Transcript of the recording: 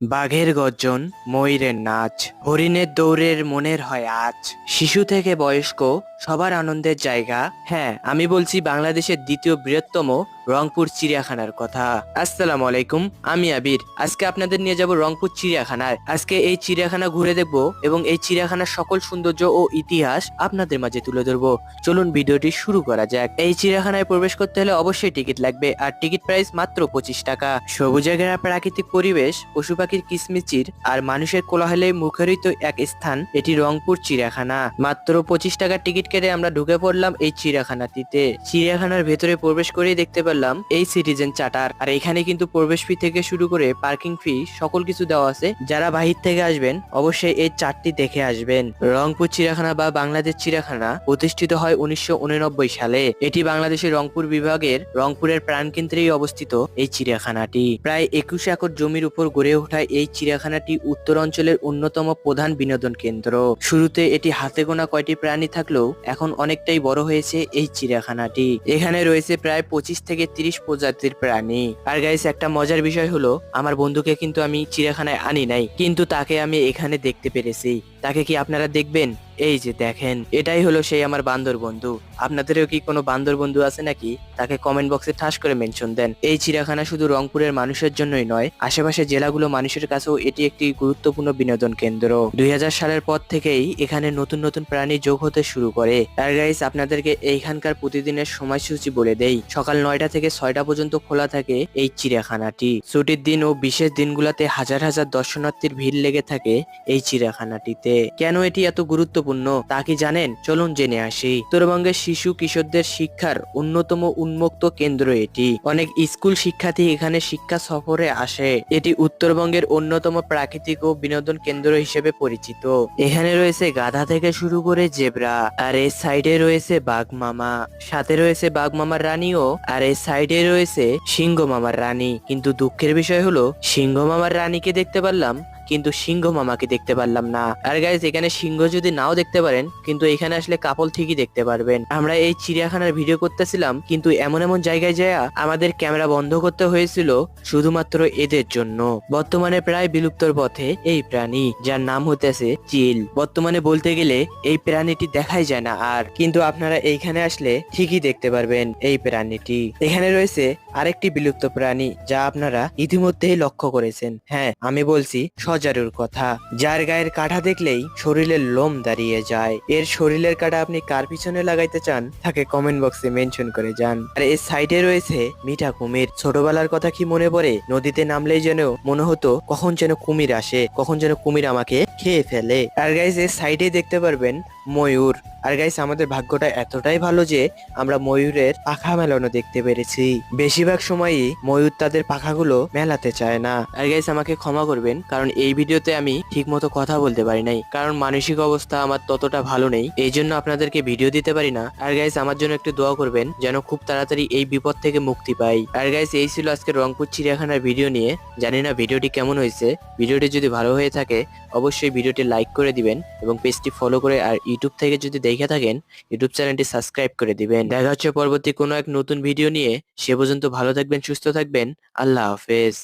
বাঘের গর্জন, ময়ূরের নাচ, হরিণের দৌড়ের মনের হয় আজ শিশু থেকে বয়স্ক, সবার আনন্দের জায়গা। হ্যাঁ আমি বলছি বাংলাদেশের দ্বিতীয় বৃহত্তম রংপুর চিড়িয়াখানার কথা। আসসালামু আলাইকুম, আমি আবির। আজকে আপনাদের নিয়ে যাব রংপুর চিড়িয়াখানায়। আজকে এই চিড়িয়াখানা ঘুরে দেখব এবং এই চিড়িয়াখানার সকল সৌন্দর্য ও ইতিহাস আপনাদের মাঝে তুলে ধরবো। চলুন ভিডিওটি শুরু করা যাক। এই চিড়িয়াখানায় প্রবেশ করতে হলে অবশ্যই টিকিট লাগবে আর টিকিট প্রাইস মাত্র পঁচিশ টাকা। সবুজে ঘেরা প্রাকৃতিক পরিবেশ, পশু পাখির কিসমিচির আর মানুষের কোলাহলে মুখরিত এক স্থান, এটি রংপুর চিড়িয়াখানা। মাত্র পঁচিশ টাকার টিকিট কেটে আমরা ঢুকে পড়লাম এই চিড়িয়াখানাটিতে। চিড়িয়াখানার ভেতরে প্রবেশ করেই দেখতে পেলাম এই সিটিজেন চার্টার আর এখানে কিন্তু প্রবেশ ফি থেকে শুরু করে পার্কিং ফি সকল কিছু দেওয়া আছে। যারা বাহির থেকে আসবেন, অবশ্যই এই চার্টটি দেখে আসবেন। রংপুর চিড়িয়াখানা বা বাংলাদেশ চিড়িয়াখানা প্রতিষ্ঠিত হয় উনিশশো সালে। এটি বাংলাদেশের রংপুর বিভাগের রংপুরের প্রাণকেন্দ্রেই অবস্থিত এই চিড়িয়াখানাটি। প্রায় একুশ একর জমির উপর গড়ে ওঠা এই চিড়িয়াখানাটি উত্তর অঞ্চলের অন্যতম প্রধান বিনোদন কেন্দ্র। শুরুতে এটি হাতে গোনা কয়টি প্রাণী থাকলেও এখন অনেকটাই বড় হয়েছে এই চিড়িয়াখানাটি। এখানে রয়েছে প্রায় পঁচিশ থেকে তিরিশ প্রজাতির প্রাণী। আর গাইস একটা মজার বিষয় হলো, আমার বন্ধুকে কিন্তু আমি চিড়িয়াখানায় আনি নাই, কিন্তু তাকে আমি এখানে দেখতে পেরেছি। তাকে কি আপনারা দেখবেন? এই যে দেখেন, এটাই হলো সেই আমার বান্দর বন্ধু। আপনাদেরও কি কোনো বান্দর বন্ধু আছে নাকি? তাকে কমেন্ট বক্সে ঠাস করে মেনশন দেন। এই চিড়িয়াখানা শুধু রংপুরের মানুষের জন্যই নয়, আশেপাশে জেলাগুলো মানুষের কাছেও এটি একটি গুরুত্বপূর্ণ বিনোদন কেন্দ্র। দুই হাজার সালের পর থেকেই এখানে নতুন নতুন প্রাণী যোগ হতে শুরু করে। আর গাইস আপনাদেরকে এইখানকার প্রতিদিনের সময়সূচি বলে দেই। সকাল নয়টা থেকে ছয়টা পর্যন্ত খোলা থাকে এই চিড়িয়াখানাটি। ছুটির দিন ও বিশেষ দিনগুলোতে হাজার হাজার দর্শনার্থীর ভিড় লেগে থাকে এই চিড়িয়াখানাটিতে। কেন এটি এত গুরুত্বপূর্ণ? তা কি জানেন? চলুন জেনে আসি। উত্তরবঙ্গের শিশু কিশোরদের শিক্ষার অন্যতম উন্মুক্ত কেন্দ্র এটি। অনেক স্কুল শিক্ষার্থী এখানে শিক্ষা সফরে আসে। এটি উত্তরবঙ্গের অন্যতম প্রাকৃতিক ও বিনোদন কেন্দ্র হিসেবে পরিচিত। এখানে রয়েছে গাধা থেকে শুরু করে জেব্রা, আর এর সাইডে রয়েছে বাঘ মামা সাথে রয়েছে বাঘ মামার রানীও, আর এর সাইডে রয়েছে সিংহ মামার রানী। কিন্তু দুঃখের বিষয় হলো সিংহ মামার রানীকে দেখতে পারলাম কিন্তু সিংহ মামাকে দেখতে পারলাম না। আর গাইজ এখানে সিংহ যদি নাও দেখতে পারেন, কিন্তু এখানে আসলে কাপল ঠিকই দেখতে পারবেন। আমরা এই চিড়িয়াখানার ভিডিও করতেছিলাম, কিন্তু এমন এমন জায়গায় যায় আমাদের ক্যামেরা বন্ধ করতে হয়েছিল শুধুমাত্র এদের জন্য। বর্তমানে প্রায় বিলুপ্তর পথে এই প্রাণী, যার নাম হতেছে চিল। বর্তমানে বলতে গেলে এই প্রাণীটি দেখাই যায় না আর, কিন্তু আপনারা এইখানে আসলে ঠিকই দেখতে পারবেন এই প্রাণীটি। এখানে রয়েছে আরেকটি বিলুপ্ত প্রাণী, যা আপনারা ইতিমধ্যেই লক্ষ্য করেছেন। হ্যাঁ আমি বলছি সজারুর কথা। যার গায়ের কাঁটা দেখলেই শরীরের লোম দাঁড়িয়ে যায়। এর শরীরের কাঁটা আপনি কার পিছনে লাগাইতে চান, তাকে কমেন্ট বক্সে মেনশন করে যান। আর এর সাইডে রয়েছে মিঠা কুমির। ছোটবেলার কথা কি মনে পড়ে? নদীতে নামলেই যেন মনে হতো, কখন যেন কুমির আসে, কখন যেন কুমির আমাকে খেয়ে ফেলে। আর গাইজ এর সাইডে দেখতে পারবেন ময়ূর। আর গাইস আমাদের ভাগ্যটা এতটাই ভালো যে আমরা ময়ূরের পাখা মেলানো দেখতে পেরেছি। বেশিরভাগ সময়ই ময়ূর তাদের পাখাগুলো মেলাতে চায় না। আর গাইস আমাকে ক্ষমা করবেন, কারণ এই ভিডিওতে আমি ঠিকমতো কথা বলতে পারি নাই, কারণ মানসিক অবস্থা আমার ততটা ভালো নেই, এই জন্য আপনাদেরকে ভিডিও দিতে পারি না। আর গাইস আমার জন্য একটু দোয়া করবেন, যেন খুব তাড়াতাড়ি এই বিপদ থেকে মুক্তি পাই। আর গাইস এই ছিল আজকে রংপুর চিড়িয়াখানার ভিডিও নিয়ে। জানি না ভিডিওটি কেমন হয়েছে। ভিডিওটি যদি ভালো হয়ে থাকে, অবশ্যই ভিডিওটি লাইক করে দিবেন এবং পেজটি ফলো করে আর ইউটিউব থেকে যদি দেখে থাকেন ইউটিউব চ্যানেলটি সাবস্ক্রাইব করে দিবেন। দেখা হচ্ছে পরবর্তী কোনো এক নতুন ভিডিও নিয়ে। সে পর্যন্ত ভালো থাকবেন, সুস্থ থাকবেন। আল্লাহ হাফেজ।